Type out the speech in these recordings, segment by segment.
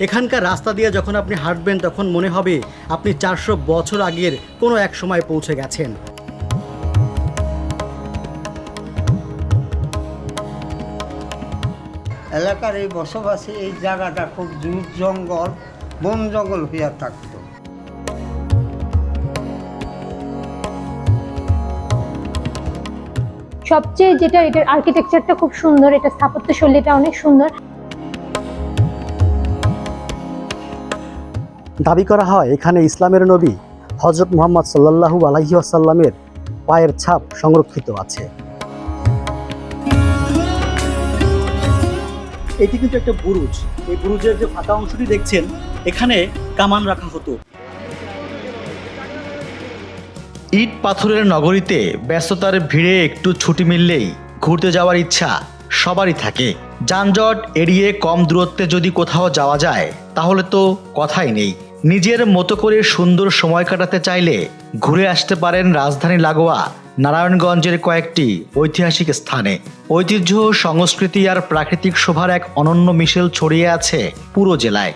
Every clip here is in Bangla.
এখানকার রাস্তা দিয়ে যখন আপনি হাঁটবেন তখন মনে হবে আপনি চারশো বছর আগের কোনো এক সময় পৌঁছে গেছেন। এলাকার এই বসবাসী এই জায়গাটা খুব জুট জঙ্গল বন জঙ্গল হইয়া থাকতো। সবচেয়ে যেটা এটার আর্কিটেকচারটা খুব সুন্দর এটা স্থাপত্য শৈলীটা অনেক সুন্দর। দাবি করা হয় এখানে ইসলামের নবী হজরত মোহাম্মদ সাল্লাল্লাহু আলাইহি আসাল্লামের পায়ের ছাপ সংরক্ষিত আছে। এটি কিন্তু একটা বুরুজ। এই বুরুজের যে ফাঁকা অংশটি দেখছেন এখানে কামান রাখা হতো। ইট পাথরের নগরীতে ব্যস্ততার ভিড়ে একটু ছুটি মিললেই ঘুরতে যাওয়ার ইচ্ছা সবারই থাকে। যানজট এড়িয়ে কম দূরত্বে যদি কোথাও যাওয়া যায় তাহলে তো কথাই নেই। নিজের মতো করে সুন্দর সময় কাটাতে চাইলে ঘুরে আসতে পারেন রাজধানী লাগোয়া, নারায়ণগঞ্জের কয়েকটি ঐতিহাসিক স্থানে। ঐতিহ্য, সংস্কৃতি আর প্রাকৃতিক শোভার এক অনন্য মিশেল ছড়িয়ে আছে পুরো জেলায়।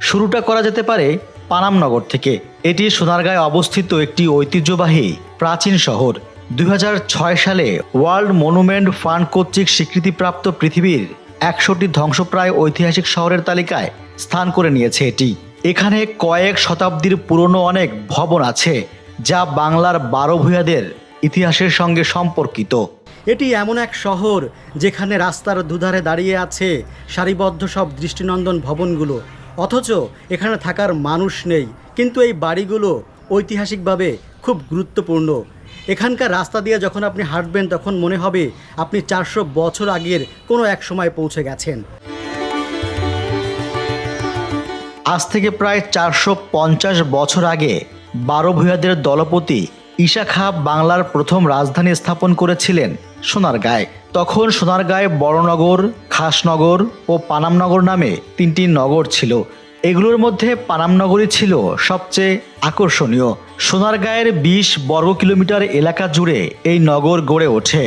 শুরুটা করা যেতে পারে পানামনগর থেকে। এটি সোনারগাঁয়ে অবস্থিত একটি ঐতিহ্যবাহী প্রাচীন শহর। দু হাজার ছয় সালে ওয়ার্ল্ড মনুমেন্ট ফান্ড কর্তৃক স্বীকৃতিপ্রাপ্ত পৃথিবীর একশোটি ধ্বংসপ্রায় ঐতিহাসিক শহরের তালিকায় স্থান করে নিয়েছে এটি। এখানে কয়েক শতাব্দীর পুরনো অনেক ভবন আছে, যা বাংলার বারো ভূয়াদের ইতিহাসের সঙ্গে সম্পর্কিত। এটি এমন এক শহর যেখানে রাস্তার দুধারে দাঁড়িয়ে আছে সারিবদ্ধ সব দৃষ্টিনন্দন ভবনগুলো। অথচ এখানে থাকার মানুষ নেই, কিন্তু এই বাড়িগুলো ঐতিহাসিকভাবে খুব গুরুত্বপূর্ণ। এখানকার রাস্তা দিয়ে যখন আপনি হাঁটবেন, তখন মনে হবে আপনি চারশো বছর আগের কোনো এক সময় পৌঁছে গেছেন। আজ থেকে প্রায় চারশো পঞ্চাশ বছর আগে বারো ভূয়াদের দলপতি ঈশা খাঁ বাংলার প্রথম রাজধানী স্থাপন করেছিলেন সোনারগাঁয়। তখন সোনারগাঁয় বড়নগর, খাসনগর ও পানামনগর নামে তিনটি নগর ছিল। এগুলোর মধ্যে পানামনগরী ছিল সবচেয়ে আকর্ষণীয়। সোনারগাঁয়ের বিশ বর্গ কিলোমিটার এলাকা জুড়ে এই নগর গড়ে ওঠে।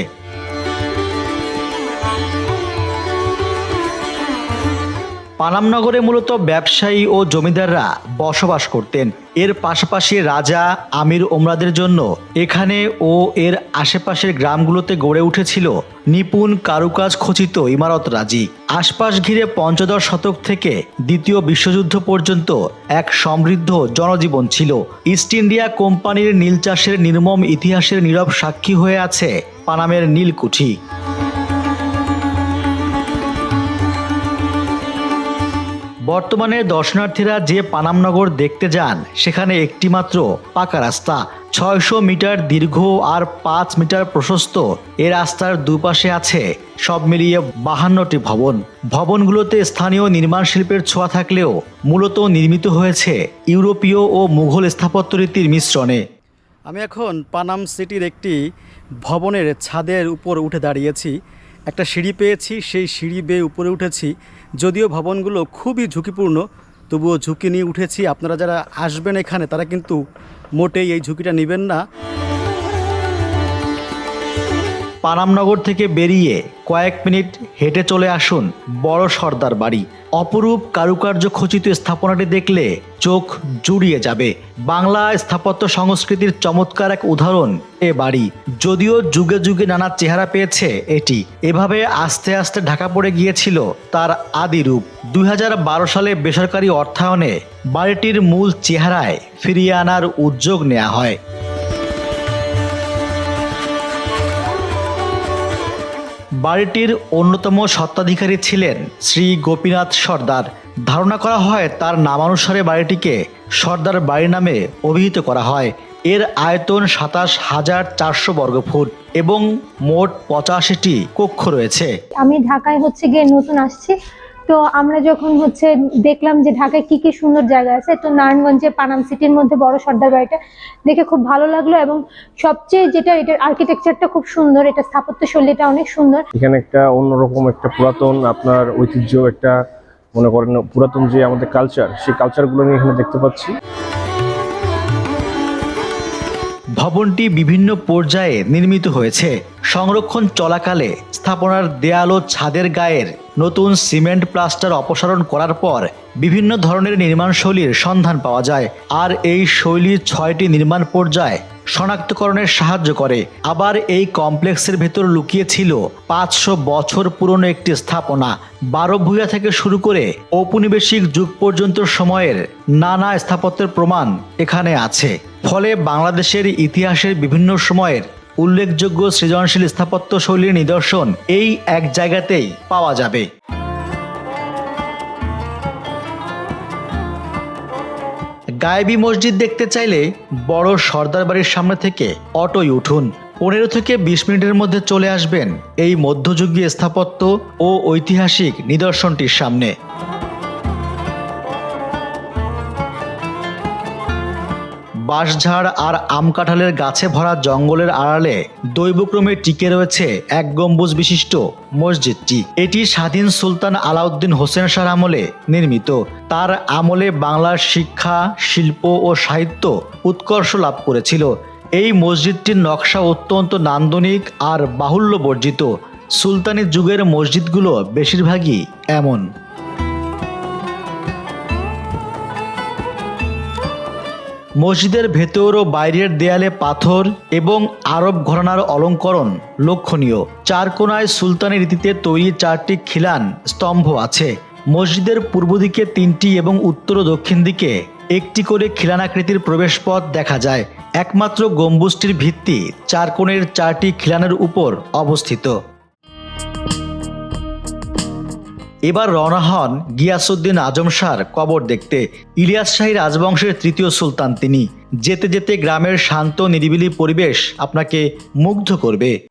পানামনগরে মূলত ব্যবসায়ী ও জমিদাররা বসবাস করতেন। এর পাশাপাশি রাজা আমির ওমরাদের জন্য এখানে ও এর আশেপাশের গ্রামগুলোতে গড়ে উঠেছিল নিপুণ কারুকাজ খচিত ইমারত রাজি। আশপাশ ঘিরে পঞ্চদশ শতক থেকে দ্বিতীয় বিশ্বযুদ্ধ পর্যন্ত এক সমৃদ্ধ জনজীবন ছিল। ইস্ট ইন্ডিয়া কোম্পানির নীল চাষের নির্মম ইতিহাসের নীরব সাক্ষী হয়ে আছে পানামের নীলকুঠি। বর্তমানে দর্শনার্থীরা যে পানামনগর দেখতে যান, সেখানে একটিমাত্র পাকা রাস্তা। ছয়শো মিটার দীর্ঘ আর পাঁচ মিটার প্রশস্ত এ রাস্তার দুপাশে আছে সব মিলিয়ে বাহান্নটি ভবন। ভবনগুলোতে স্থানীয় নির্মাণ শিল্পের ছোঁয়া থাকলেও মূলত নির্মিত হয়েছে ইউরোপীয় ও মুঘল স্থাপত্য রীতির মিশ্রণে। আমি এখন পানাম সিটির একটি ভবনের ছাদের উপর উঠে দাঁড়িয়েছি। একটা সিঁড়ি পেয়েছি, সেই সিঁড়ি বেয়ে উপরে উঠেছি। যদিও ভবনগুলো খুবই ঝুঁকিপূর্ণ, তবুও ঝুঁকি নিয়ে উঠেছি। আপনারা যারা আসবেন এখানে, তারা কিন্তু মোটেই এই ঝুঁকিটা নেবেন না। পানামনগর থেকে বেরিয়ে কয়েক মিনিট হেঁটে চলে আসুন বড় সর্দার বাড়ি। অপরূপ কারুকার্য খচিত স্থাপনাটি দেখলে চোখ জুড়িয়ে যাবে। বাংলা স্থাপত্য সংস্কৃতির চমৎকার এক উদাহরণ এ বাড়ি। যদিও যুগে যুগে নানা চেহারা পেয়েছে এটি। এভাবে আস্তে আস্তে ঢাকা পড়ে গিয়েছিল তার আদি রূপ। দুই হাজার বারো সালে বেসরকারি অর্থায়নে বাড়িটির মূল চেহারায় ফিরিয়ে আনার উদ্যোগ নেওয়া হয়। বাড়িটির অন্যতম স্বত্বাধিকারী ছিলেন শ্রী গোপীনাথ সর্দার। ধারণা করা হয় তার নামানুসারে বাড়িটিকে সর্দার বাড়ি নামে অভিহিত করা হয়। এর আয়তন সাতাশ হাজার চারশো বর্গফুট এবং মোট পঁচাশিটি কক্ষ রয়েছে। আমি ঢাকায় হচ্ছে গিয়ে নতুন আসছি। তো আমরা যখন হচ্ছে দেখলাম যে ঢাকায় কি কি সুন্দর জায়গা আছে তো নারায়ণগঞ্জে পানাম সিটির মধ্যে বড় সর্দার বাড়িটা দেখে খুব ভালো লাগল এবং সবচেয়ে যেটা এটার আর্কিটেকচারটা খুব সুন্দর এটা স্থাপত্য শৈলীটা অনেক সুন্দর। এখানে একটা অন্যরকম একটা পুরাতন আপনার ঐতিহ্য একটা মনে করেন পুরাতন যে আমাদের কালচার সেই কালচারগুলো আমি এখানে দেখতে পাচ্ছি। ভবনটি বিভিন্ন পর্যায়ে নির্মিত হয়েছে। সংরক্ষণ চলাকালে স্থাপনার দেয়াল ও ছাদের গায়ের নতুন সিমেন্ট প্লাস্টার অপসারণ করার পর বিভিন্ন ধরনের নির্মাণ শৈলীর সন্ধান পাওয়া যায়। আর এই শৈলীর ছয়টি নির্মাণ পর্যায়ে শনাক্তকরণের সাহায্য করে। আবার এই কমপ্লেক্সের ভেতর লুকিয়ে ছিল পাঁচশো বছর পুরনো একটি স্থাপনা। বারো ভূয়া থেকে শুরু করে ঔপনিবেশিক যুগ পর্যন্ত সময়ের নানা স্থাপত্যের প্রমাণ এখানে আছে। ফলে বাংলাদেশের ইতিহাসের বিভিন্ন সময়ের উল্লেখযোগ্য সৃজনশীল স্থাপত্য শৈলীর নিদর্শন এই এক জায়গাতেই পাওয়া যাবে। গায়েবী মসজিদ দেখতে চাইলে বড় সর্দার বাড়ির সামনে থেকে অটোয় উঠুন। পনেরো থেকে বিশ মিনিটের মধ্যে চলে আসবেন এই মধ্যযুগীয় স্থাপত্য ও ঐতিহাসিক নিদর্শনটির সামনে। বাঁশঝাড় আর আম কাঁঠালের গাছে ভরা জঙ্গলের আড়ালে দৈবক্রমে টিকে রয়েছে এক গম্বুজ বিশিষ্ট মসজিদটি। এটি স্বাধীন সুলতান আলাউদ্দিন হোসেন শাহ আমলে নির্মিত। তার আমলে বাংলার শিক্ষা, শিল্প ও সাহিত্য উৎকর্ষ লাভ করেছিল। এই মসজিদটির নকশা অত্যন্ত নান্দনিক আর বাহুল্য বর্জিত সুলতানি যুগের মসজিদগুলো বেশিরভাগই এমন। মসজিদের ভেতর ও বাইরের দেয়ালে পাথর এবং আরব ঘরানার অলঙ্করণ লক্ষণীয়। চার কোনায় সুলতানি রীতিতে তৈরি চারটি খিলান স্তম্ভ আছে। মসজিদের পূর্ব দিকে তিনটি এবং উত্তর ও দক্ষিণ দিকে একটি করে খিলানাকৃতির প্রবেশপথ দেখা যায়। একমাত্র গম্বুজটির ভিত্তি চার কোণের চারটি খিলানের উপর অবস্থিত। এবার রওনা হন গিয়াসুদ্দিন আজম শাহর কবর দেখতে। ইলিয়াস শাহী রাজবংশের তৃতীয় সুলতান তিনি। যেতে যেতে গ্রামের শান্ত, নিরিবিলি পরিবেশ আপনাকে মুগ্ধ করবে।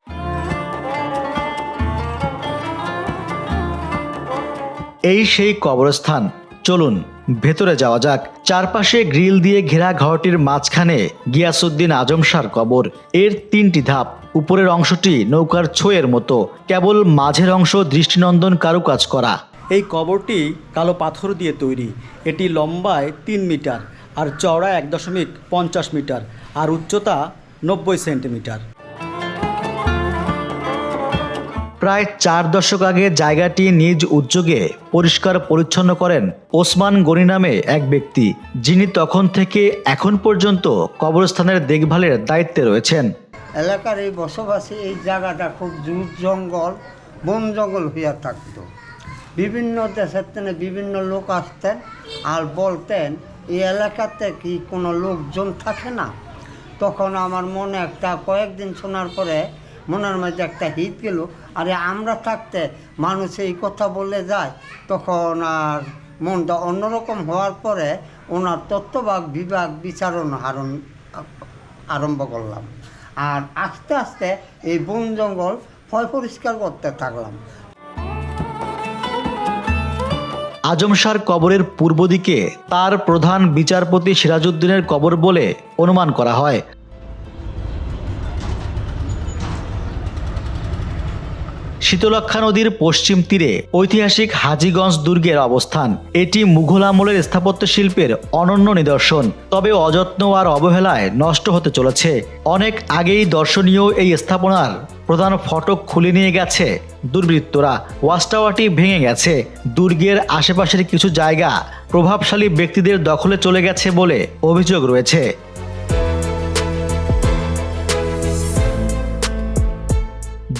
এই সেই কবরস্থান। চলুন ভেতরে যাওয়া যাক। চারপাশে গ্রিল দিয়ে ঘেরা ঘরটির মাঝখানে গিয়াসুদ্দিন আজম শাহর কবর। এর তিনটি ধাপ। উপরের অংশটি নৌকার ছোয়ের মতো। কেবল মাঝের অংশ দৃষ্টিনন্দন কারুকাজ করা। এই কবরটি কালো পাথর দিয়ে তৈরি। এটি লম্বায় তিন মিটার আর চওড়া এক দশমিক পঞ্চাশ মিটার আর উচ্চতা নব্বই সেন্টিমিটার। প্রায় চার দশক আগে জায়গাটি নিজ উদ্যোগে পরিষ্কার পরিচ্ছন্ন করেন ওসমান গনি নামে এক ব্যক্তি, যিনি তখন থেকে এখন পর্যন্ত কবরস্থানের দেখভালের দায়িত্বে রয়েছেন। এলাকার এই বসবাসী এই জায়গাটা খুব জুট জঙ্গল, বন জঙ্গল হইয়া থাকত। বিভিন্ন দেশের থেকে বিভিন্ন লোক আসতেন আর বলতেন এই এলাকাতে কি কোনো লোকজন থাকে না? তখন আমার মনে একটা কয়েকদিন শোনার পরে মনের মধ্যে একটা হিট গেল, আরে আমরা থাকতে মানুষ এই কথা বলে যায়, তখন আর মনটা অন্যরকম হওয়ার পরে ওনার তত্ত্ববাগ বিভাগ, বিচারণ হারণ, আরম্ভ করলাম। আর আস্তে আস্তে এই বন জঙ্গল ফয় পরিষ্কার করতে থাকলাম। আজম শাহর কবরের পূর্ব দিকে তার প্রধান বিচারপতি সিরাজউদ্দিনের কবর বলে অনুমান করা হয়। শীতলক্ষা নদীর পশ্চিম তীরে ঐতিহাসিক হাজীগঞ্জ দুর্গের অবস্থান। এটি মুঘল আমলের স্থাপত্য শিল্পের অনন্য নিদর্শন, তবে অযত্ন আর অবহেলায় নষ্ট হতে চলেছে। অনেক আগেই দর্শনীয় এই স্থাপনার প্রধান ফটক খুলে নিয়ে গেছে দুর্বৃত্তরা। ওয়াচ টাওয়ারটি ভেঙে গেছে। দুর্গের আশেপাশের কিছু জায়গা প্রভাবশালী ব্যক্তিদের দখলে চলে গেছে বলে অভিযোগ রয়েছে।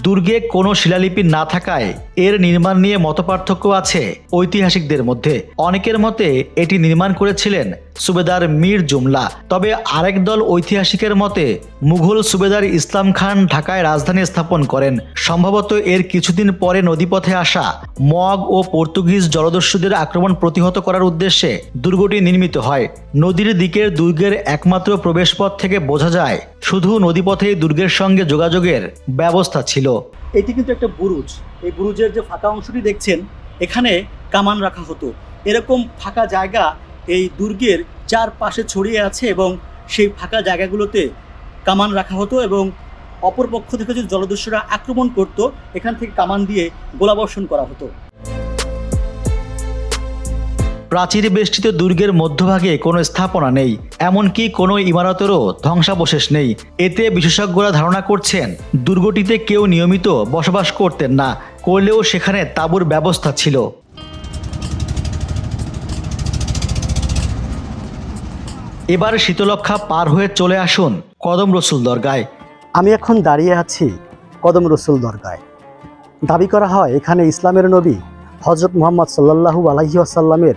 দুর্গে কোনো শিলালিপি না থাকায় এর নির্মাণ নিয়ে মতপার্থক্য আছে ঐতিহাসিকদের মধ্যে। অনেকের মতে এটি নির্মাণ করেছিলেন সুবেদার মীর জুমলা। তবে আরেক দল ঐতিহাসিকের মতে, মুঘল সুবেদার ইসলাম খান ঢাকায় রাজধানী স্থাপন করেন। সম্ভবত এর কিছুদিন পরে নদীপথে আসা মগ ও পর্তুগিজ জলদস্যুদের আক্রমণ প্রতিহত করার উদ্দেশ্যে দুর্গটি নির্মিত হয়। নদীর দিকের দুর্গের একমাত্র প্রবেশপথ থেকে বোঝা যায়, শুধু নদীপথেই দুর্গের সঙ্গে যোগাযোগের ব্যবস্থা ছিল। এটি কিন্তু একটা বুরুজ। এই বুরুজের যে ফাঁকা অংশটি দেখছেন, এখানে কামান রাখা হতো। এরকম ফাঁকা জায়গা এই দুর্গের চারপাশে ছড়িয়ে আছে এবং সেই ফাঁকা জায়গাগুলোতে কামান রাখা হতো এবং অপর পক্ষ থেকে যদি জলদস্যুরা আক্রমণ করত, এখান থেকে কামান দিয়ে গোলাবর্ষণ করা হতো। প্রাচীর বেষ্টিত দুর্গের মধ্যভাগে কোনো স্থাপনা নেই, এমনকি কোনো ইমারতেরও ধ্বংসাবশেষ নেই। এতে বিশেষজ্ঞরা ধারণা করছেন, দুর্গটিতে কেউ নিয়মিত বসবাস করতেন না, করলেও সেখানে তাঁবুর ব্যবস্থা ছিল। এবার শীতলক্ষা পার হয়ে চলে আসুন কদম রসুল দরগায়। আমি এখন দাঁড়িয়ে আছি কদম রসুল দরগায়। দাবি করা হয় এখানে ইসলামের নবী হজরত মোহাম্মদ সাল্লাহু আলহি আসাল্লামের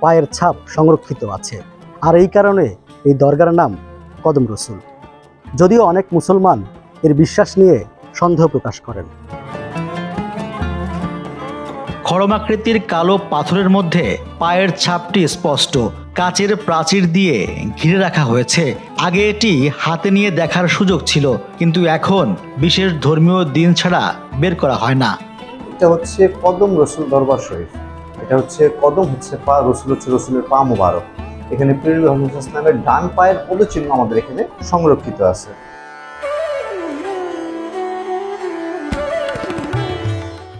পায়ের ছাপ সংরক্ষিত আছে। আর এই কারণে এই দরগার নাম কদম রসুল। যদিও অনেক মুসলমান এর বিশ্বাস নিয়ে সন্দেহ প্রকাশ করেন। খড়মাকৃতির কালো পাথরের মধ্যে পায়ের ছাপটি স্পষ্ট। কাচের প্রাচীর দিয়ে ঘিরে রাখা হয়েছে। আগে এটি হাতে নিয়ে দেখার সুযোগ ছিল কিন্তু এখন বিশেষ ধর্মীয় দিন ছাড়া বের করা হয় না। এটা হচ্ছে কদম রসুল দরবার শরীফ। এটা হচ্ছে কদম হচ্ছে পা রসুল হচ্ছে রসুলের পা মুবারক। এখানে পীর মোহাম্মদ ইসলামের ডান পায়ের পদচিহ্ন আমাদের এখানে সংরক্ষিত আছে।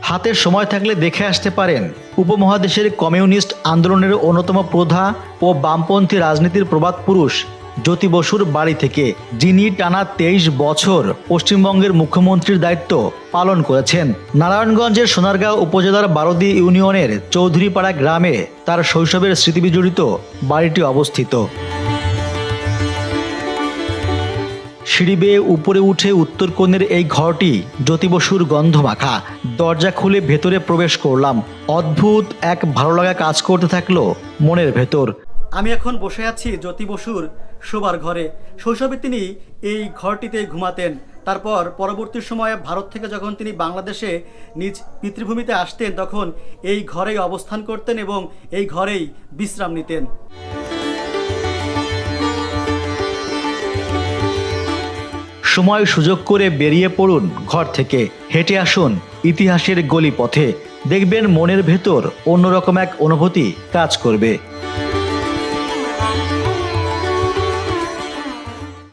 হাতের সময় থাকলে দেখে আসতে পারেন উপমহাদেশের কমিউনিস্ট আন্দোলনের অন্যতম প্রধা ও বামপন্থী রাজনীতির প্রবাদ পুরুষ জ্যোতি বসুর বাড়ি থেকে, যিনি টানা তেইশ বছর পশ্চিমবঙ্গের মুখ্যমন্ত্রীর দায়িত্ব পালন করেছেন। নারায়ণগঞ্জের সোনারগাঁও উপজেলার বারদি ইউনিয়নের চৌধুরীপাড়া গ্রামে তার শৈশবের স্মৃতিবিজড়িত বাড়িটি অবস্থিত। সিঁড়ি বেয়ে উপরে উঠে উত্তর কোণের এই ঘরটি জ্যোতি বসুর গন্ধ মাখা দরজা খুলে ভেতরে প্রবেশ করলাম। অদ্ভুত এক ভালো লাগা কাজ করতে থাকল মনের ভেতর। আমি এখন বসে আছি জ্যোতি বসুর শোবার ঘরে। শৈশবে তিনি এই ঘরটিতে ঘুমাতেন। তারপর পরবর্তী সময়ে ভারত থেকে যখন তিনি বাংলাদেশে নিজ পিতৃভূমিতে আসতেন, তখন এই ঘরেই অবস্থান করতেন এবং এই ঘরেই বিশ্রাম নিতেন। সময় সুযোগ করে বেরিয়ে পড়ুন ঘর থেকে। হেঁটে আসুন ইতিহাসের গলি পথে দেখবেন মনের ভেতর অন্যরকম এক অনুভূতি কাজ করবে।